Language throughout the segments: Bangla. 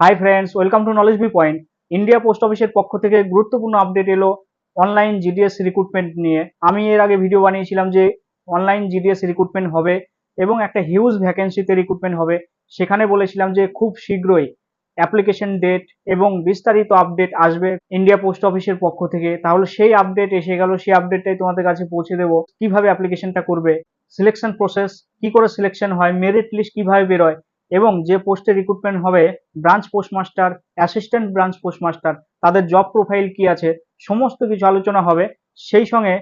Hi friends welcome to knowledge B point India post অফিসের পক্ষ থেকে গুরুত্বপূর্ণ আপডেট এলো অনলাইন জিডিএস রিক্রুটমেন্ট নিয়ে। আমি এর আগে ভিডিও বানিয়েছিলাম যে অনলাইন জিডিএস রিক্রুটমেন্ট হবে এবং একটা হিউজ ভ্যাকেন্সিতে রিক্রুটমেন্ট হবে। সেখানে বলেছিলাম যে খুব শীঘ্রই অ্যাপ্লিকেশন ডেট এবং বিস্তারিত আপডেট আসবে ইন্ডিয়া পোস্ট অফিসের পক্ষ থেকে। তাহলে সেই আপডেট এসে গেল, সেই আপডেটটাই তোমাদের কাছে পৌঁছে দেবো। কীভাবে অ্যাপ্লিকেশনটা করবে? সিলেকশন প্রসেস কি করে সিলেকশন হয়? মেরিট লিস্ট কীভাবে বেরোয়? এবং যে পোস্টে রিক্রুটমেন্ট হবে branch postmaster assistant branch postmaster তাদের জব প্রোফাইল কি আছে, সমস্ত কিছু আলোচনা হবে। সেই সঙ্গে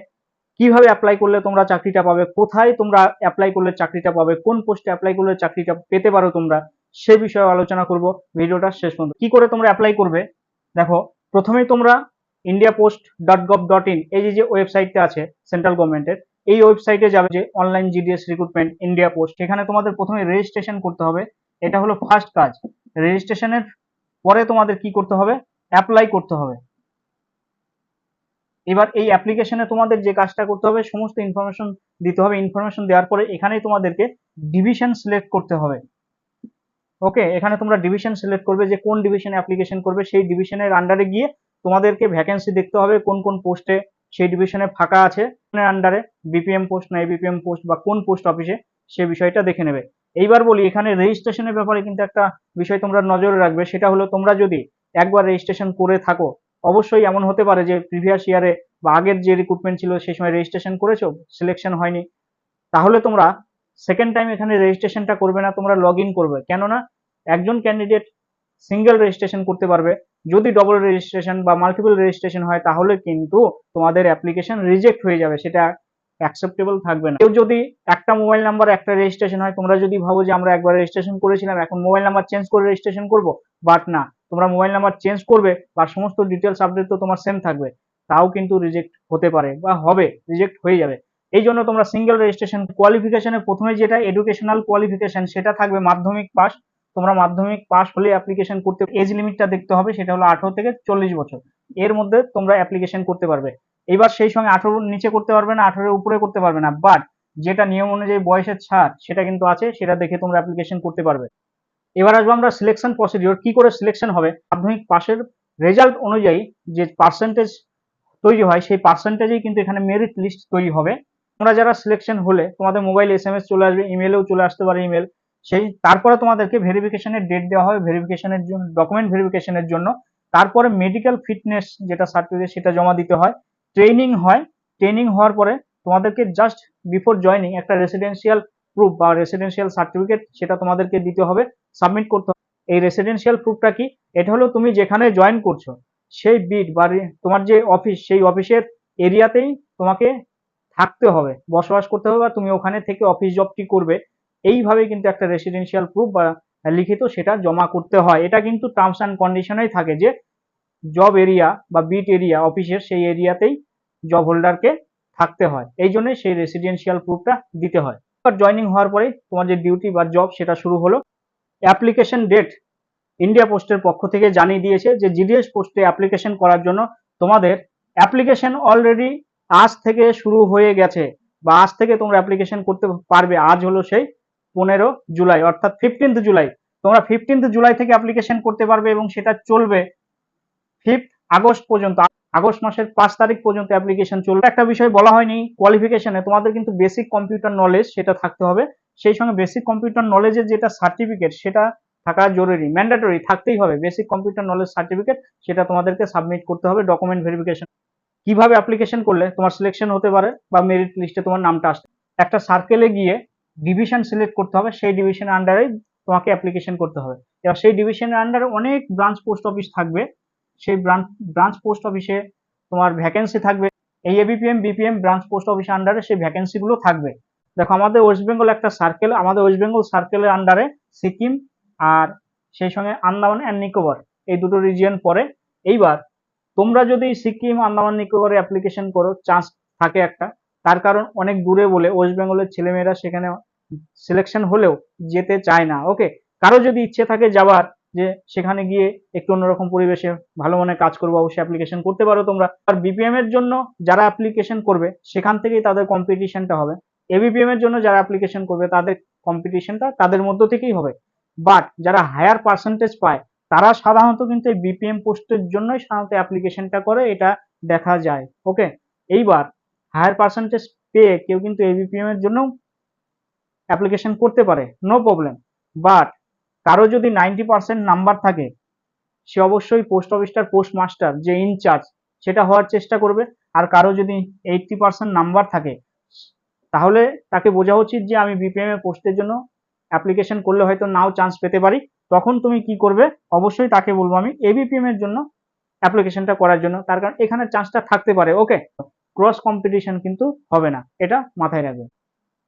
কীভাবে অ্যাপ্লাই করলে তোমরা চাকরিটা পাবে, কোথায় তোমরা অ্যাপ্লাই করলে চাকরিটা পাবে, কোন পোস্টে অ্যাপ্লাই করলে চাকরিটা পেতে পারো তোমরা, সে বিষয়ে আলোচনা করব ভিডিওটা শেষ পর্যন্ত। কি করে তোমরা অ্যাপ্লাই করবে? দেখো, প্রথমেই তোমরা India post dot gov dot in এই যে ওয়েবসাইটটা আছে সেন্ট্রাল গভর্নমেন্টের এই ওয়েবসাইটে যাবে যে online GDS recruitment India post সেখানে তোমাদের প্রথমে রেজিস্ট্রেশন করতে হবে। এটা হলো ফার্স্ট কাজ। রেজিস্ট্রেশনের পরে তোমাদের কি করতে হবে? অ্যাপ্লাই করতে হবে। এবার এই অ্যাপ্লিকেশনে তোমাদের যে কাজটা করতে হবে, সমস্ত ইনফরমেশন দিতে হবে। ইনফরমেশন দেওয়ার পরে এখানেই তোমাদেরকে ডিভিশন সিলেক্ট করতে হবে। ওকে এখানে তোমরা ডিভিশন সিলেক্ট করবে যে কোন ডিভিশনে অ্যাপ্লিকেশন করবে। সেই ডিভিশনের আন্ডারে গিয়ে তোমাদেরকে ভ্যাকেন্সি দেখতে হবে কোন কোন পোস্টে সেই ডিভিশনে ফাঁকা আছে। আন্ডারে বিপিএম পোস্ট না এবিপিএম পোস্ট বা কোন পোস্ট অফিসে সে বিষয়টা দেখে নেবে। এইবার বলি, এখানে রেজিস্ট্রেশনের ব্যাপারে কিন্তু একটা বিষয় তোমরা নজরে রাখবে, সেটা হলো তোমরা যদি একবার রেজিস্ট্রেশন করে থাকো, অবশ্যই এমন হতে পারে যে প্রিভিয়াস ইয়ারে বা আগের যে রিক্রুটমেন্ট ছিল সেই সময় রেজিস্ট্রেশন করেছ সিলেকশন হয়নি। তাহলে তোমরা সেকেন্ড টাইম এখানে রেজিস্ট্রেশনটা করবে না, তোমরা লগ ইন করবে। কেননা একজন ক্যান্ডিডেট সিঙ্গেল রেজিস্ট্রেশন করতে পারবে। যদি ডবল রেজিস্ট্রেশন বা মাল্টিপল রেজিস্ট্রেশন হয়, তাহলে কিন্তু তোমাদের অ্যাপ্লিকেশন রিজেক্ট হয়ে যাবে, সেটা অ্যাকসেপ্টেবল থাকবে না। কেউ যদি একটা মোবাইল নাম্বার একটা রেজিস্ট্রেশন হয়, তোমরা যদি ভাবো যে আমরা একবার রেজিস্ট্রেশন করেছিলাম, এখন মোবাইল নাম্বার চেঞ্জ করে রেজিস্ট্রেশন করব বাট না, তোমরা মোবাইল নাম্বার চেঞ্জ করবে বা সমস্ত ডিটেলস আপডেট তো তোমার সেম থাকবে। তাও কিন্তু রিজেক্ট হতে পারে বা হবে রিজেক্ট হয়ে যাবে। এই জন্য তোমরা সিঙ্গেল রেজিস্ট্রেশন কোয়ালিফিকেশনের প্রথমে যেটা এডুকেশনাল কোয়ালিফিকেশন সেটা থাকবে মাধ্যমিক পাস তোমরা মাধ্যমিক পাস হলে অ্যাপ্লিকেশন করতে এজ লিমিটটা দেখতে হবে, সেটা হলো আঠারো থেকে চল্লিশ বছর। এর মধ্যে তোমরা অ্যাপ্লিকেশন করতে পারবে। এবার সেই সঙ্গে আঠারোর নিচে করতে পারবে না, আঠারোর উপরে করতে পারবে না। বাট যেটা নিয়ম অনুযায়ী বয়সের ছাড়, সেটা কিন্তু আছে, সেটা দেখে তোমরা অ্যাপ্লিকেশন করতে পারবে। এবার আসব আমরা সিলেকশন প্রসিডিওর কি করে সিলেকশন হবে? মাধ্যমিক পাশের রেজাল্ট অনুযায়ী যে পার্সেন্টেজ তৈরি হয়, সেই পার্সেন্টেজেই কিন্তু এখানে মেরিট লিস্ট তৈরি হবে। তোমরা যারা সিলেকশন হলে, তোমাদের মোবাইল এস এম এস চলে আসবে ইমেলেও চলে আসতে পারে ইমেল সেই, তারপরে তোমাদেরকে ভেরিফিকেশনের ডেট দেওয়া হবে ভেরিফিকেশনের জন্য ডকুমেন্ট ভেরিফিকেশনের জন্য। তারপরে মেডিকেল ফিটনেস যেটা সার্টিফিকেট সেটা জমা দিতে হয়। ট্রেনিং হয়। ট্রেনিং হওয়ার পরে তোমাদেরকে জাস্ট বিফোর জয়নিং একটা রেসিডেন্সিয়াল প্রুফ বা রেসিডেন্সিয়াল সার্টিফিকেট সেটা তোমাদেরকে দিতে হবে। সাবমিট করতে হবে। এই রেসিডেন্সিয়াল প্রুফটা কি? এটা হলো তুমি যেখানে জয়েন করছ, সেই বিট বা তোমার যে অফিস সেই অফিসের এরিয়াতেই তোমাকে থাকতে হবে, বসবাস করতে হবে বা তুমি ওখানে থেকে অফিস জবটি করবে। এইভাবে কিন্তু একটা রেসিডেন্সিয়াল প্রুফ বা লিখিত সেটা জমা করতে হয়। এটা কিন্তু টার্মস অ্যান্ড কন্ডিশনেই থাকে যে জব এরিয়া বা বিট এরিয়া অফিসের সেই এরিয়াতেই জব হোল্ডারকে থাকতে হয়। এই জন্যই সেই রেসিডেন্সিয়াল প্রুফটা দিতে হয়। এবার জয়নিং হওয়ার পরে তোমার যে ডিউটি বা জব সেটা শুরু হলো। অ্যাপ্লিকেশন ডেট ইন্ডিয়া পোস্টের পক্ষ থেকে জানিয়ে দিয়েছে যে জিডিএস পোস্টে অ্যাপ্লিকেশন করার জন্য তোমাদের অ্যাপ্লিকেশন অলরেডি আজ থেকে শুরু হয়ে গেছে বা আজ থেকে তোমরা অ্যাপ্লিকেশন করতে পারবে। আজ হলো সেই পনেরো জুলাই, অর্থাৎ ফিফটিন্থ জুলাই। তোমরা ফিফটিন্থ জুলাই থেকে অ্যাপ্লিকেশন করতে পারবে এবং সেটা চলবে ফিফথ আগস্ট পর্যন্ত, আগস্ট মাসের পাঁচ তারিখ পর্যন্ত অ্যাপ্লিকেশন চলবে। একটা বিষয় বলা হয়নি কোয়ালিফিকেশনে তোমাদের কিন্তু বেসিক কম্পিউটার নলেজ সেটা থাকতে হবে। সেই সঙ্গে বেসিক কম্পিউটার নলেজের যেটা সার্টিফিকেট সেটা থাকা জরুরি ম্যান্ডেটরি থাকতেই হবে। বেসিক কম্পিউটার নলেজ সার্টিফিকেট সেটা তোমাদেরকে সাবমিট করতে হবে ডকুমেন্ট ভেরিফিকেশন কীভাবে অ্যাপ্লিকেশন করলে? তোমার সিলেকশন হতে পারে বা মেরিট লিস্টে তোমার নামটা আসবে একটা সার্কেলে গিয়ে ডিভিশন সিলেক্ট করতে হবে, সেই ডিভিশনের আন্ডারে তোমাকে অ্যাপ্লিকেশন করতে হবে। এবার সেই ডিভিশনের আন্ডারে অনেক ব্রাঞ্চ পোস্ট অফিস থাকবে। সেই ব্রাঞ্চ ব্রাঞ্চ পোস্ট অফিসে তোমার ভ্যাকেন্সি থাকবে। এই এবিপিএম বিপিএম ব্রাঞ্চ পোস্ট অফিসের আন্ডারে সেই ভ্যাকেন্সিগুলো থাকবে। দেখো, আমাদের ওয়েস্ট বেঙ্গল একটা সার্কেল আমাদের ওয়েস্ট বেঙ্গল সার্কেলের আন্ডারে সিকিম আর সেই সঙ্গে আন্দামান অ্যান্ড নিকোবর এই দুটো রিজিয়ন পরে। এইবার তোমরা যদি সিকিম আন্দামান নিকোবরে অ্যাপ্লিকেশন করো চান্স থাকে একটা। তার কারণ অনেক দূরে বলে ওয়েস্ট বেঙ্গলের ছেলেমেয়েরা সেখানে সিলেকশন হলেও যেতে চায় না ওকে কারও যদি ইচ্ছে থাকে যাবার যে সেখানে গিয়ে একটু অন্যরকম পরিবেশে ভালো মনে কাজ করব, অবশ্যই অ্যাপ্লিকেশন করতে পারো তোমরা। আর বিপিএম এর জন্য যারা অ্যাপ্লিকেশন করবে, সেখান থেকেই তাদের কম্পিটিশনটা হবে। এবিপিএম এর জন্য যারা অ্যাপ্লিকেশন করবে, তাদের কম্পিটিশনটা তাদের মধ্য থেকেই হবে। বাট যারা হায়ার পার্সেন্টেজ পায়, তারা সাধারণত কিন্তু এই বিপিএম পোস্টের জন্যই সাধারণত অ্যাপ্লিকেশনটা করে, এটা দেখা যায়। ওকে এইবার হায়ার পার্সেন্টেজ পেয়ে কেউ কিন্তু এবিপিএম এর জন্য অ্যাপ্লিকেশন করতে পারে। নো প্রবলেম বাট কারও যদি নাইনটি পার্সেন্ট নাম্বার থাকে, সে অবশ্যই পোস্ট অফিসটার পোস্ট মাস্টার যে ইনচার্জ সেটা হওয়ার চেষ্টা করবে। আর কারও যদি এইটটি পার্সেন্ট নাম্বার থাকে, তাহলে তাকে বোঝা উচিত যে আমি বিপিএম পোস্টের জন্য অ্যাপ্লিকেশন করলে হয়তো নাও চান্স পেতে পারি। তখন তুমি কি করবে? অবশ্যই তাকে বলব আমি এবিপিএম এর জন্য অ্যাপ্লিকেশনটা করার জন্য। তার কারণ এখানে চান্সটা থাকতে পারে ওকে ক্রস কম্পিটিশন কিন্তু হবে না, এটা মাথায় রাখবে।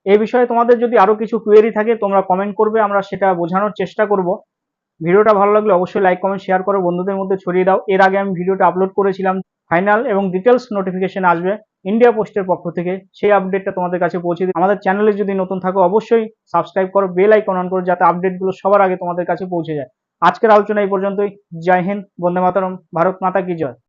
এই বিষয়ে তোমাদের যদি আরও কিছু কোয়েরি থাকে, তোমরা কমেন্ট করবে, আমরা সেটা বোঝানোর চেষ্টা করব। ভিডিওটা ভালো লাগলে অবশ্যই লাইক কমেন্ট শেয়ার করো, বন্ধুদের মধ্যে ছড়িয়ে দাও। এর আগে আমি ভিডিওটা আপলোড করেছিলাম ফাইনাল এবং ডিটেলস নোটিফিকেশন আসবে ইন্ডিয়া পোস্টের পক্ষ থেকে। সেই আপডেটটা তোমাদের কাছে পৌঁছে দিই। আমাদের চ্যানেলে যদি নতুন থাকো, অবশ্যই সাবস্ক্রাইব করো বেল আইকন অন করো, যাতে আপডেটগুলো সবার আগে তোমাদের কাছে পৌঁছে যায়। আজকের আলোচনা এই পর্যন্তই। জয় হিন্দ, বন্দে মাতরম, ভারত মাতা কি জয়।